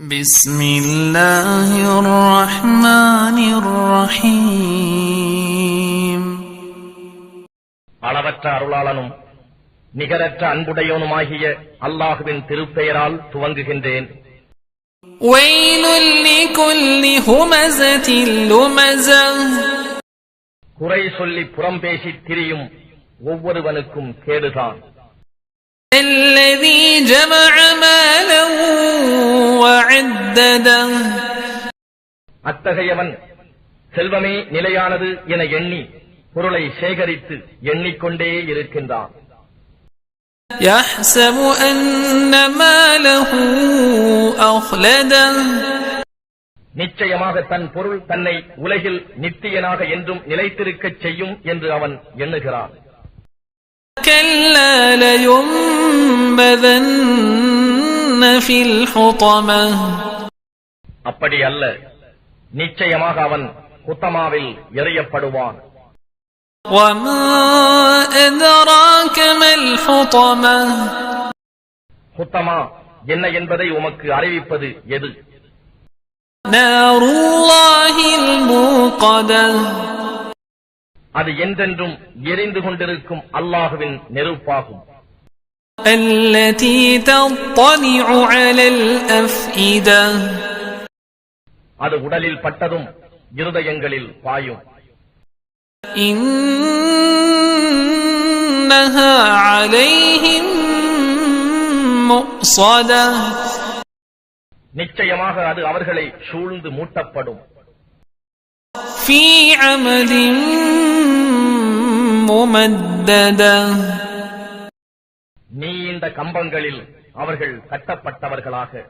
بسم الله الرحمن الرحيم அளவற்ற அருளாளனும் நிகரற்ற அன்புடையவனுமாகிய அல்லாஹுவின் திருப்பெயரால் துவங்குகின்றேன் ويل لكل همزة لمزة குறை சொல்லி புறம்பேசித் திரியும் ஒவ்வொருவனுக்கும் கேடுதான் الذي جمع مالا அத்தகையவன் செல்வமே நிலையானது என எண்ணி பொருளை சேகரித்து எண்ணிக்கொண்டே இருக்கின்றான் يحسب أن ماله أخلده நிச்சயமாக தன் பொருள் தன்னை உலகில் நித்தியனாக என்றும் நிலைத்திருக்கச் செய்யும் என்று அவன் எண்ணுகிறான் كلا لينبذن في الحطمة அப்படி அல்ல நிச்சயமாக அவன் குத்தமாவில் எறியப்படுவான் وما أدراك ما الحطمة குத்தமா என்ன என்பதை உமக்கு அறிவிப்பது எது نار الله الموقدة அது என்றென்றும் எரிந்து கொண்டிருக்கும் அல்லாஹுவின் நெருப்பாகும் التي تطلع على الأفئدة அது உடலில் பட்டதும் இருதயங்களில் பாயும். நிச்சயமாக அது அவர்களை சூழ்ந்து மூட்டப்படும். நீண்ட கம்பங்களில் அவர்கள் கட்டப்பட்டவர்களாக.